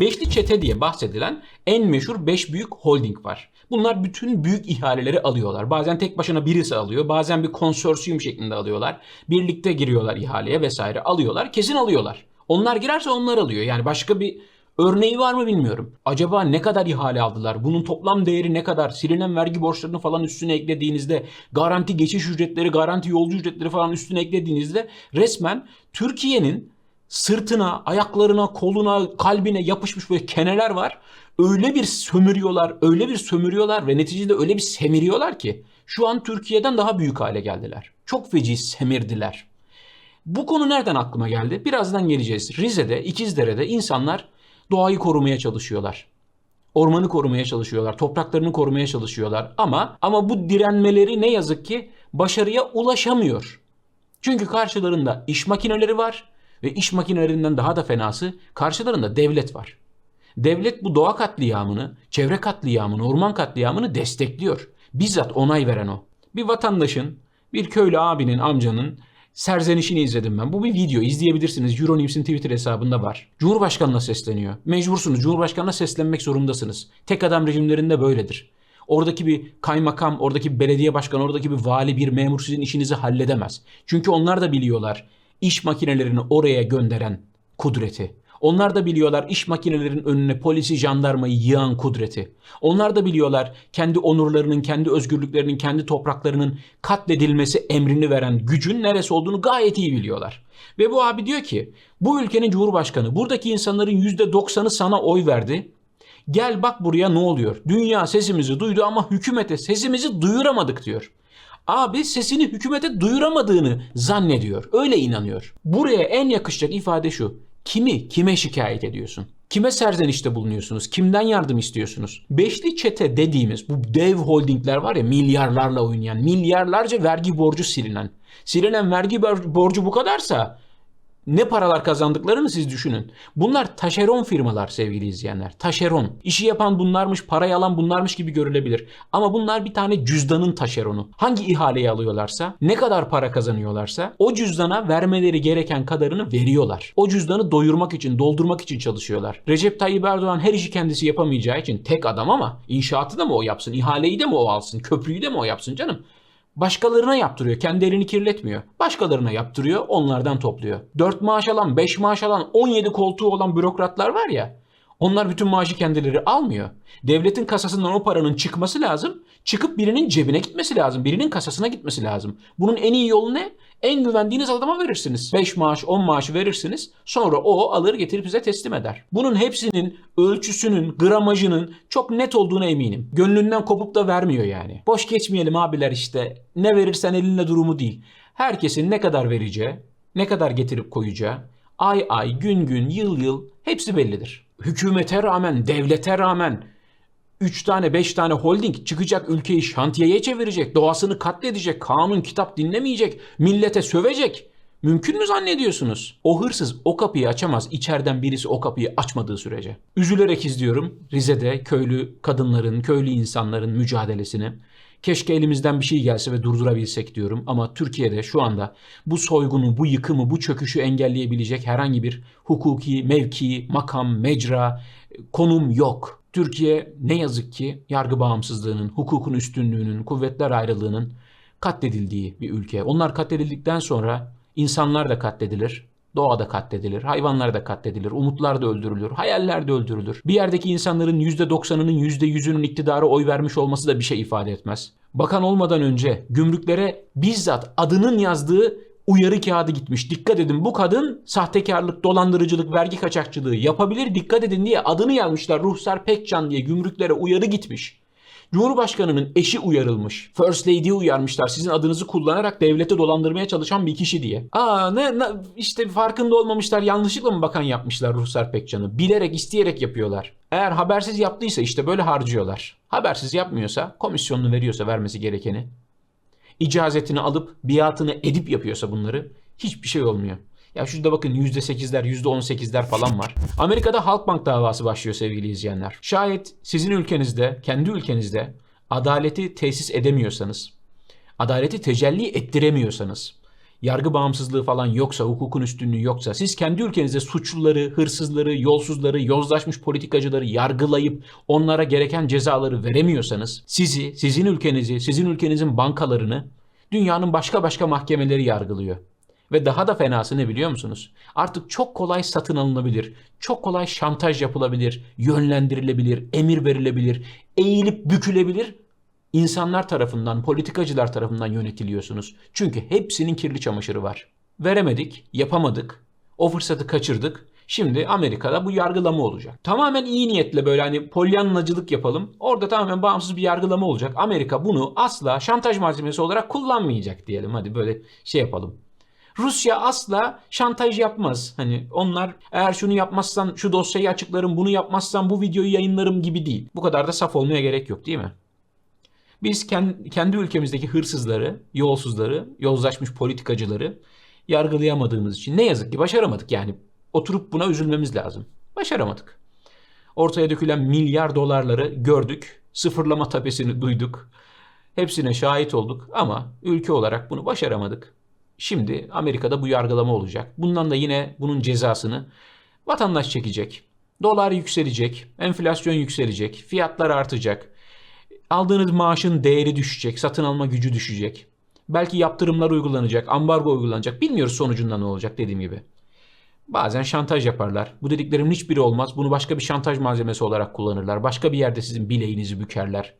Beşli çete diye bahsedilen en meşhur 5 büyük holding var. Bunlar bütün büyük ihaleleri alıyorlar. Bazen tek başına birisi alıyor, bazen bir konsorsiyum şeklinde alıyorlar. Birlikte giriyorlar ihaleye vesaire alıyorlar. Kesin alıyorlar. Onlar girerse onlar alıyor. Yani başka bir örneği var mı bilmiyorum. Acaba ne kadar ihale aldılar? Bunun toplam değeri ne kadar? Silinen vergi borçlarını falan üstüne eklediğinizde, garanti geçiş ücretleri, garanti yolcu ücretleri falan üstüne eklediğinizde resmen Türkiye'nin sırtına, ayaklarına, koluna, kalbine yapışmış böyle keneler var. Öyle bir sömürüyorlar, öyle bir sömürüyorlar ve neticede öyle bir semiriyorlar ki şu an Türkiye'den daha büyük hale geldiler. Çok feci semirdiler. Bu konu nereden aklıma geldi? Birazdan geleceğiz. Rize'de, İkizdere'de insanlar doğayı korumaya çalışıyorlar. Ormanı korumaya çalışıyorlar, topraklarını korumaya çalışıyorlar ama ama bu direnmeleri ne yazık ki başarıya ulaşamıyor. Çünkü karşılarında iş makineleri var ve iş makinelerinden daha da fenası karşılarında devlet var. Devlet bu doğa katliamını, çevre katliamını, orman katliamını destekliyor. Bizzat onay veren o. Bir vatandaşın, bir köylü abinin, amcanın serzenişini izledim ben. Bu bir video izleyebilirsiniz. Euronews'in Twitter hesabında var. Cumhurbaşkanına sesleniyor. Mecbursunuz. Cumhurbaşkanına seslenmek zorundasınız. Tek adam rejimlerinde böyledir. Oradaki bir kaymakam, oradaki bir belediye başkanı, oradaki bir vali, bir memur sizin işinizi halledemez. Çünkü onlar da biliyorlar iş makinelerini oraya gönderen kudreti. Onlar da biliyorlar iş makinelerinin önüne polisi, jandarmayı yığan kudreti. Onlar da biliyorlar kendi onurlarının, kendi özgürlüklerinin, kendi topraklarının katledilmesi emrini veren gücün neresi olduğunu gayet iyi biliyorlar. Ve bu abi diyor ki bu ülkenin cumhurbaşkanı buradaki insanların %90'ı sana oy verdi. Gel bak buraya ne oluyor? Dünya sesimizi duydu ama hükümete sesimizi duyuramadık diyor. Abi sesini hükümete duyuramadığını zannediyor. Öyle inanıyor. Buraya en yakışacak ifade şu. Kimi, kime şikayet ediyorsun? Kime serzenişte bulunuyorsunuz? Kimden yardım istiyorsunuz? Beşli çete dediğimiz bu dev holdingler var ya milyarlarla oynayan, milyarlarca vergi borcu silinen. Silinen vergi bor- borcu bu kadarsa ne paralar kazandıklarını siz düşünün. Bunlar taşeron firmalar sevgili izleyenler. Taşeron. İşi yapan bunlarmış, parayı alan bunlarmış gibi görülebilir. Ama bunlar bir tane cüzdanın taşeronu. Hangi ihaleyi alıyorlarsa, ne kadar para kazanıyorlarsa o cüzdana vermeleri gereken kadarını veriyorlar. O cüzdanı doyurmak için, doldurmak için çalışıyorlar. Recep Tayyip Erdoğan her işi kendisi yapamayacağı için tek adam ama inşaatı da mı o yapsın, ihaleyi de mi o alsın, köprüyü de mi o yapsın canım? Başkalarına yaptırıyor. Kendi elini kirletmiyor. Başkalarına yaptırıyor. Onlardan topluyor. 4 maaş alan, 5 maaş alan, 17 koltuğu olan bürokratlar var ya. Onlar bütün maaşı kendileri almıyor. Devletin kasasından o paranın çıkması lazım. Çıkıp birinin cebine gitmesi lazım. Birinin kasasına gitmesi lazım. Bunun en iyi yolu ne? En güvendiğiniz adama verirsiniz. 5 maaş, 10 maaş verirsiniz. Sonra o alır getirip size teslim eder. Bunun hepsinin ölçüsünün, gramajının çok net olduğuna eminim. Gönlünden kopup da vermiyor yani. Boş geçmeyelim abiler işte. Ne verirsen elinle durumu değil. Herkesin ne kadar vereceği, ne kadar getirip koyacağı, ay ay, gün gün, yıl yıl hepsi bellidir. Hükümete rağmen, devlete rağmen 3 tane 5 tane holding çıkacak ülkeyi şantiyeye çevirecek, doğasını katledecek, kanun kitap dinlemeyecek, millete sövecek. Mümkün mü zannediyorsunuz? O hırsız o kapıyı açamaz içeriden birisi o kapıyı açmadığı sürece. Üzülerek izliyorum Rize'de köylü kadınların, köylü insanların mücadelesini. Keşke elimizden bir şey gelse ve durdurabilsek diyorum ama Türkiye'de şu anda bu soygunu, bu yıkımı, bu çöküşü engelleyebilecek herhangi bir hukuki, mevki, makam, mecra, konum yok. Türkiye ne yazık ki yargı bağımsızlığının, hukukun üstünlüğünün, kuvvetler ayrılığının katledildiği bir ülke. Onlar katledildikten sonra insanlar da katledilir. Doğa da katledilir, hayvanlar da katledilir, umutlar da öldürülür, hayaller de öldürülür. Bir yerdeki insanların %90'ının %100'ünün iktidara oy vermiş olması da bir şey ifade etmez. Bakan olmadan önce gümrüklere bizzat adının yazdığı uyarı kağıdı gitmiş. Dikkat edin bu kadın sahtekarlık, dolandırıcılık, vergi kaçakçılığı yapabilir dikkat edin diye adını yazmışlar. Ruhsar Pekcan diye gümrüklere uyarı gitmiş. Cumhurbaşkanının eşi uyarılmış. First Lady'yi uyarmışlar. Sizin adınızı kullanarak devlete dolandırmaya çalışan bir kişi diye. Aa ne, ne işte farkında olmamışlar. Yanlışlıkla mı bakan yapmışlar Ruhsar Pekcan'ı? Bilerek, isteyerek yapıyorlar. Eğer habersiz yaptıysa işte böyle harcıyorlar. Habersiz yapmıyorsa, komisyonunu veriyorsa vermesi gerekeni, icazetini alıp biatını edip yapıyorsa bunları hiçbir şey olmuyor. Ya şurada bakın %8'ler, %18'ler falan var. Amerika'da Halkbank davası başlıyor sevgili izleyenler. Şayet sizin ülkenizde, kendi ülkenizde adaleti tesis edemiyorsanız, adaleti tecelli ettiremiyorsanız, yargı bağımsızlığı falan yoksa, hukukun üstünlüğü yoksa, siz kendi ülkenizde suçluları, hırsızları, yolsuzları, yozlaşmış politikacıları yargılayıp onlara gereken cezaları veremiyorsanız, sizi, sizin ülkenizi, sizin ülkenizin bankalarını dünyanın başka başka mahkemeleri yargılıyor. Ve daha da fenası ne biliyor musunuz? Artık çok kolay satın alınabilir, çok kolay şantaj yapılabilir, yönlendirilebilir, emir verilebilir, eğilip bükülebilir. İnsanlar tarafından, politikacılar tarafından yönetiliyorsunuz. Çünkü hepsinin kirli çamaşırı var. Veremedik, yapamadık, o fırsatı kaçırdık. Şimdi Amerika'da bu yargılama olacak. Tamamen iyi niyetle böyle hani polyanlacılık yapalım. Orada tamamen bağımsız bir yargılama olacak. Amerika bunu asla şantaj malzemesi olarak kullanmayacak diyelim. Hadi böyle şey yapalım. Rusya asla şantaj yapmaz. Hani onlar eğer şunu yapmazsan şu dosyayı açıklarım, bunu yapmazsan bu videoyu yayınlarım gibi değil. Bu kadar da saf olmaya gerek yok değil mi? Biz kendi, ülkemizdeki hırsızları, yolsuzları, yozlaşmış politikacıları yargılayamadığımız için ne yazık ki başaramadık yani. Oturup buna üzülmemiz lazım. Başaramadık. Ortaya dökülen milyar dolarları gördük. Sıfırlama tapesini duyduk. Hepsine şahit olduk ama ülke olarak bunu başaramadık. Şimdi Amerika'da bu yargılama olacak. Bundan da yine bunun cezasını vatandaş çekecek. Dolar yükselecek, enflasyon yükselecek, fiyatlar artacak. Aldığınız maaşın değeri düşecek, satın alma gücü düşecek. Belki yaptırımlar uygulanacak, ambargo uygulanacak. Bilmiyoruz sonucunda ne olacak dediğim gibi. Bazen şantaj yaparlar. Bu dediklerimin hiçbiri olmaz. Bunu başka bir şantaj malzemesi olarak kullanırlar. Başka bir yerde sizin bileğinizi bükerler.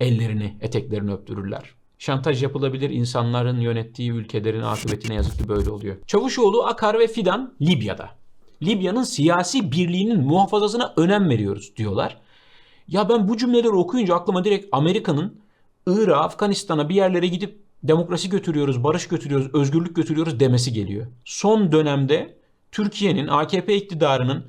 Ellerini, eteklerini öptürürler. Şantaj yapılabilir insanların yönettiği ülkelerin akıbeti ne yazık ki böyle oluyor. Çavuşoğlu, Akar ve Fidan Libya'da. Libya'nın siyasi birliğinin muhafazasına önem veriyoruz diyorlar. Ya ben bu cümleleri okuyunca aklıma direkt Amerika'nın Irak'a, Afganistan'a bir yerlere gidip demokrasi götürüyoruz, barış götürüyoruz, özgürlük götürüyoruz demesi geliyor. Son dönemde Türkiye'nin, AKP iktidarının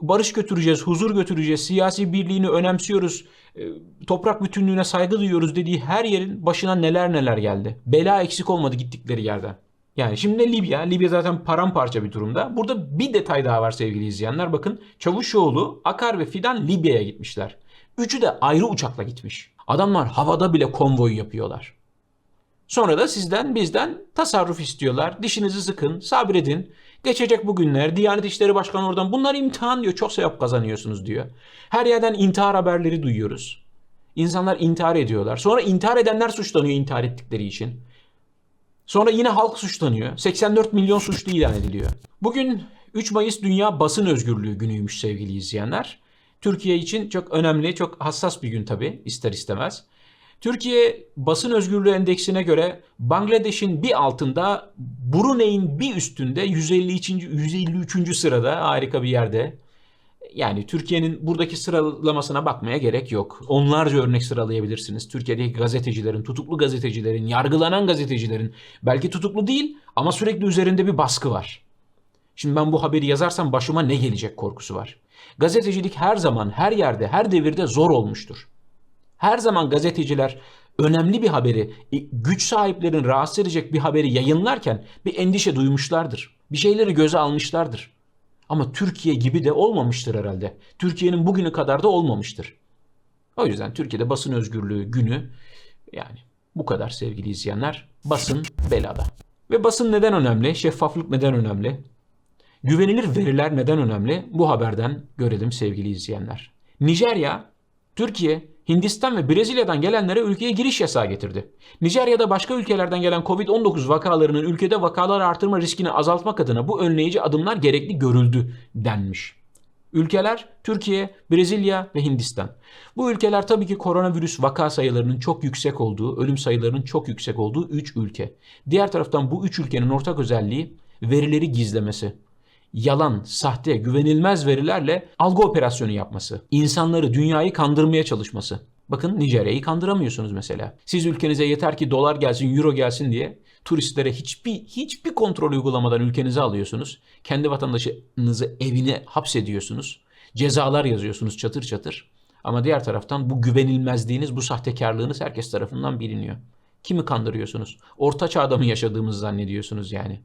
barış götüreceğiz, huzur götüreceğiz, siyasi birliğini önemsiyoruz, e, toprak bütünlüğüne saygı duyuyoruz dediği her yerin başına neler neler geldi. Bela eksik olmadı gittikleri yerden. Yani şimdi Libya, Libya zaten paramparça bir durumda. Burada bir detay daha var sevgili izleyenler. Bakın Çavuşoğlu, Akar ve Fidan Libya'ya gitmişler. Üçü de ayrı uçakla gitmiş. Adamlar havada bile konvoy yapıyorlar. Sonra da sizden bizden tasarruf istiyorlar. Dişinizi sıkın, sabredin. Geçecek bu günler. Diyanet İşleri Başkanı oradan bunlar imtihan diyor. Çok sevap kazanıyorsunuz diyor. Her yerden intihar haberleri duyuyoruz. İnsanlar intihar ediyorlar. Sonra intihar edenler suçlanıyor intihar ettikleri için. Sonra yine halk suçlanıyor. 84 milyon suçlu ilan ediliyor. Bugün 3 Mayıs Dünya Basın Özgürlüğü günüymüş sevgili izleyenler. Türkiye için çok önemli, çok hassas bir gün tabii ister istemez. Türkiye basın özgürlüğü endeksine göre Bangladeş'in bir altında, Brunei'nin bir üstünde 152. 153. sırada harika bir yerde. Yani Türkiye'nin buradaki sıralamasına bakmaya gerek yok. Onlarca örnek sıralayabilirsiniz. Türkiye'deki gazetecilerin, tutuklu gazetecilerin, yargılanan gazetecilerin belki tutuklu değil ama sürekli üzerinde bir baskı var. Şimdi ben bu haberi yazarsam başıma ne gelecek korkusu var. Gazetecilik her zaman, her yerde, her devirde zor olmuştur. Her zaman gazeteciler önemli bir haberi, e, güç sahiplerini rahatsız edecek bir haberi yayınlarken bir endişe duymuşlardır. Bir şeyleri göze almışlardır. Ama Türkiye gibi de olmamıştır herhalde. Türkiye'nin bugünü kadar da olmamıştır. O yüzden Türkiye'de basın özgürlüğü günü yani bu kadar sevgili izleyenler. Basın belada. Ve basın neden önemli? Şeffaflık neden önemli? Güvenilir veriler neden önemli? Bu haberden görelim sevgili izleyenler. Nijerya, Türkiye, Hindistan ve Brezilya'dan gelenlere ülkeye giriş yasağı getirdi. Nijerya'da başka ülkelerden gelen Covid-19 vakalarının ülkede vakalar artırma riskini azaltmak adına bu önleyici adımlar gerekli görüldü denmiş. Ülkeler Türkiye, Brezilya ve Hindistan. Bu ülkeler tabii ki koronavirüs vaka sayılarının çok yüksek olduğu, ölüm sayılarının çok yüksek olduğu 3 ülke. Diğer taraftan bu 3 ülkenin ortak özelliği verileri gizlemesi yalan, sahte, güvenilmez verilerle algı operasyonu yapması, insanları, dünyayı kandırmaya çalışması. Bakın Nijerya'yı kandıramıyorsunuz mesela. Siz ülkenize yeter ki dolar gelsin, euro gelsin diye turistlere hiçbir hiçbir kontrol uygulamadan ülkenize alıyorsunuz. Kendi vatandaşınızı evine hapsediyorsunuz. Cezalar yazıyorsunuz çatır çatır. Ama diğer taraftan bu güvenilmezliğiniz, bu sahtekarlığınız herkes tarafından biliniyor. Kimi kandırıyorsunuz? Orta çağda mı yaşadığımızı zannediyorsunuz yani?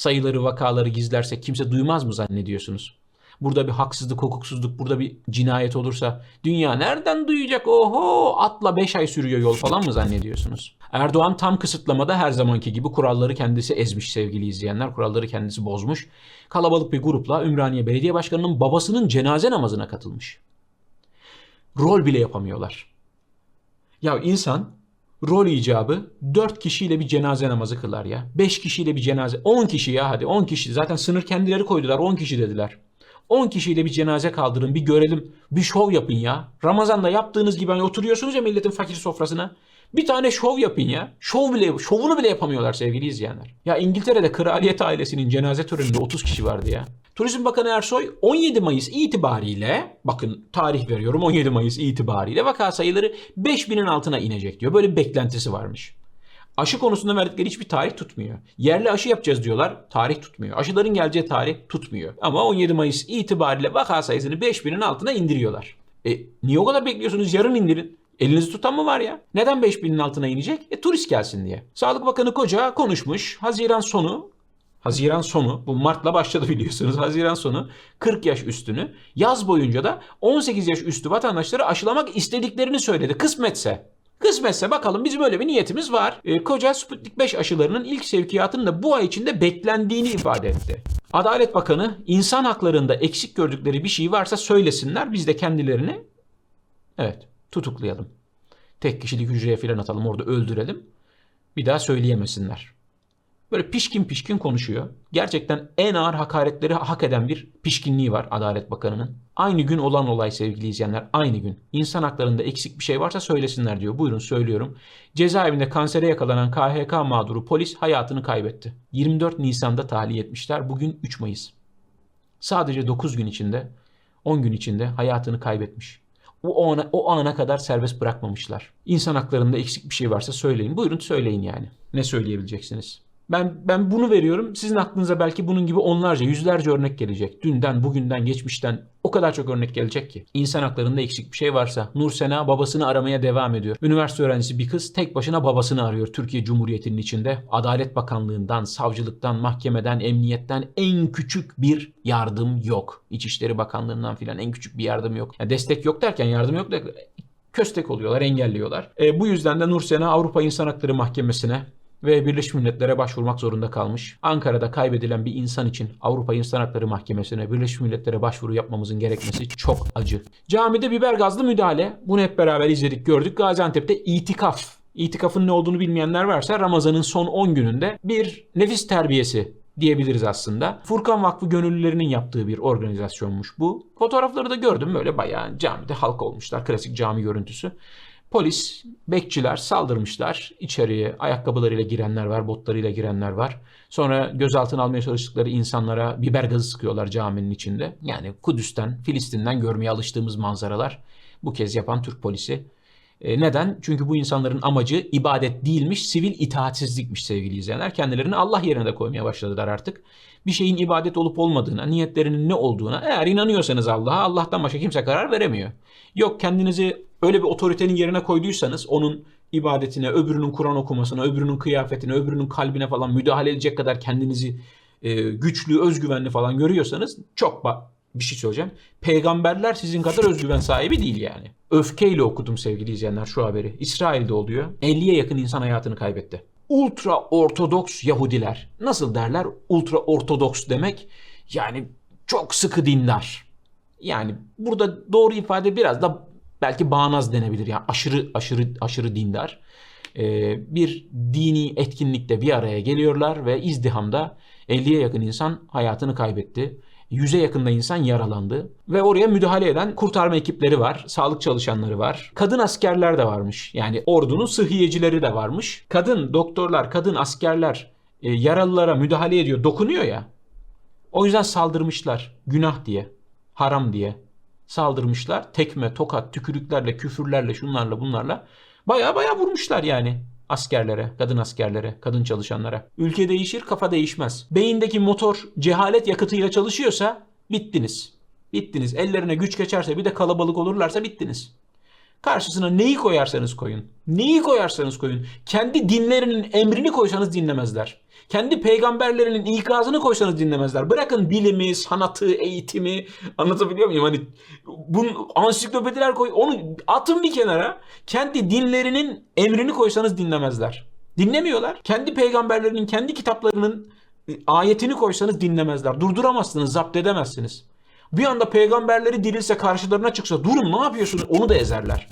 Sayıları, vakaları gizlersek kimse duymaz mı zannediyorsunuz? burada bir haksızlık, hukuksuzluk, burada bir cinayet olursa dünya nereden duyacak? Oho atla 5 ay sürüyor yol falan mı zannediyorsunuz? Erdoğan tam kısıtlamada her zamanki gibi kuralları kendisi ezmiş sevgili izleyenler. Kuralları kendisi bozmuş. Kalabalık bir grupla Ümraniye Belediye Başkanı'nın babasının cenaze namazına katılmış. Rol bile yapamıyorlar. Ya insan rol icabı 4 kişiyle bir cenaze namazı kılar ya. 5 kişiyle bir cenaze. 10 kişi ya hadi 10 kişi. Zaten sınır kendileri koydular 10 kişi dediler. 10 kişiyle bir cenaze kaldırın bir görelim. Bir şov yapın ya. Ramazan'da yaptığınız gibi hani oturuyorsunuz ya milletin fakir sofrasına. Bir tane şov yapın ya. Şov bile, şovunu bile yapamıyorlar sevgili izleyenler. Ya İngiltere'de kraliyet ailesinin cenaze töreninde 30 kişi vardı ya. Turizm Bakanı Ersoy 17 Mayıs itibariyle bakın tarih veriyorum 17 Mayıs itibariyle vaka sayıları 5000'in altına inecek diyor. Böyle bir beklentisi varmış. Aşı konusunda verdikleri hiçbir tarih tutmuyor. Yerli aşı yapacağız diyorlar. Tarih tutmuyor. Aşıların geleceği tarih tutmuyor. Ama 17 Mayıs itibariyle vaka sayısını 5000'in altına indiriyorlar. E niye o kadar bekliyorsunuz? Yarın indirin. Elinizi tutan mı var ya? Neden 5000'in altına inecek? E turist gelsin diye. Sağlık Bakanı Koca konuşmuş. Haziran sonu Haziran sonu, bu Mart'la başladı biliyorsunuz. Haziran sonu 40 yaş üstünü, yaz boyunca da 18 yaş üstü vatandaşları aşılamak istediklerini söyledi. Kısmetse. Kısmetse bakalım bizim öyle bir niyetimiz var. Ee, koca Sputnik 5 aşılarının ilk sevkiyatının da bu ay içinde beklendiğini ifade etti. Adalet Bakanı insan haklarında eksik gördükleri bir şey varsa söylesinler biz de kendilerini evet tutuklayalım. Tek kişilik hücreye falan atalım orada öldürelim. Bir daha söyleyemesinler. Böyle pişkin pişkin konuşuyor. Gerçekten en ağır hakaretleri hak eden bir pişkinliği var Adalet Bakanı'nın. Aynı gün olan olay sevgili izleyenler. Aynı gün. İnsan haklarında eksik bir şey varsa söylesinler diyor. Buyurun söylüyorum. Cezaevinde kansere yakalanan KHK mağduru polis hayatını kaybetti. 24 Nisan'da tahliye etmişler. Bugün 3 Mayıs. Sadece 9 gün içinde, 10 gün içinde hayatını kaybetmiş. O ana, o ana kadar serbest bırakmamışlar. İnsan haklarında eksik bir şey varsa söyleyin. Buyurun söyleyin yani. Ne söyleyebileceksiniz? Ben ben bunu veriyorum. Sizin aklınıza belki bunun gibi onlarca, yüzlerce örnek gelecek. Dünden, bugünden, geçmişten o kadar çok örnek gelecek ki. İnsan haklarında eksik bir şey varsa Nur Sena babasını aramaya devam ediyor. Üniversite öğrencisi bir kız tek başına babasını arıyor Türkiye Cumhuriyeti'nin içinde. Adalet Bakanlığı'ndan, savcılıktan, mahkemeden, emniyetten en küçük bir yardım yok. İçişleri Bakanlığı'ndan filan en küçük bir yardım yok. Yani destek yok derken yardım yok da köstek oluyorlar, engelliyorlar. E, bu yüzden de Nur Sena Avrupa İnsan Hakları Mahkemesi'ne ve Birleşmiş Milletler'e başvurmak zorunda kalmış. Ankara'da kaybedilen bir insan için Avrupa İnsan Hakları Mahkemesi'ne Birleşmiş Milletler'e başvuru yapmamızın gerekmesi çok acı. Camide biber gazlı müdahale. Bunu hep beraber izledik, gördük. Gaziantep'te itikaf. İtikafın ne olduğunu bilmeyenler varsa Ramazan'ın son 10 gününde bir nefis terbiyesi diyebiliriz aslında. Furkan Vakfı gönüllülerinin yaptığı bir organizasyonmuş bu. Fotoğrafları da gördüm böyle bayağı camide halka olmuşlar. Klasik cami görüntüsü. Polis, bekçiler saldırmışlar. İçeriye ayakkabılarıyla girenler var, botlarıyla girenler var. Sonra gözaltına almaya çalıştıkları insanlara biber gazı sıkıyorlar caminin içinde. Yani Kudüs'ten, Filistin'den görmeye alıştığımız manzaralar. Bu kez yapan Türk polisi. E, neden? Çünkü bu insanların amacı ibadet değilmiş, sivil itaatsizlikmiş sevgili izleyenler. Kendilerini Allah yerine de koymaya başladılar artık. Bir şeyin ibadet olup olmadığına, niyetlerinin ne olduğuna eğer inanıyorsanız Allah'a, Allah'tan başka kimse karar veremiyor. Yok kendinizi öyle bir otoritenin yerine koyduysanız onun ibadetine, öbürünün Kur'an okumasına, öbürünün kıyafetine, öbürünün kalbine falan müdahale edecek kadar kendinizi e, güçlü, özgüvenli falan görüyorsanız çok bir şey söyleyeceğim. Peygamberler sizin kadar özgüven sahibi değil yani. Öfkeyle okudum sevgili izleyenler şu haberi. İsrail'de oluyor. 50'ye yakın insan hayatını kaybetti. Ultra ortodoks Yahudiler. Nasıl derler? Ultra ortodoks demek yani çok sıkı dinler. Yani burada doğru ifade biraz da belki bağnaz denebilir. Yani aşırı aşırı aşırı dindar. Ee, bir dini etkinlikte bir araya geliyorlar ve izdihamda 50'ye yakın insan hayatını kaybetti. 100'e yakında insan yaralandı ve oraya müdahale eden kurtarma ekipleri var, sağlık çalışanları var, kadın askerler de varmış. Yani ordunun sıhhiyecileri de varmış. Kadın doktorlar, kadın askerler e, yaralılara müdahale ediyor, dokunuyor ya. O yüzden saldırmışlar günah diye, haram diye saldırmışlar. Tekme, tokat, tükürüklerle, küfürlerle, şunlarla bunlarla baya baya vurmuşlar yani askerlere, kadın askerlere, kadın çalışanlara. Ülke değişir, kafa değişmez. Beyindeki motor cehalet yakıtıyla çalışıyorsa bittiniz. Bittiniz. Ellerine güç geçerse bir de kalabalık olurlarsa bittiniz. Karşısına neyi koyarsanız koyun. Neyi koyarsanız koyun. Kendi dinlerinin emrini koysanız dinlemezler. Kendi peygamberlerinin ikazını koysanız dinlemezler. Bırakın bilimi, sanatı, eğitimi anlatabiliyor muyum? Hani bunun ansiklopediler koy onu atın bir kenara. Kendi dinlerinin emrini koysanız dinlemezler. Dinlemiyorlar. Kendi peygamberlerinin, kendi kitaplarının e, ayetini koysanız dinlemezler. Durduramazsınız, zapt edemezsiniz. Bir anda peygamberleri dirilse karşılarına çıksa durun ne yapıyorsunuz onu da ezerler.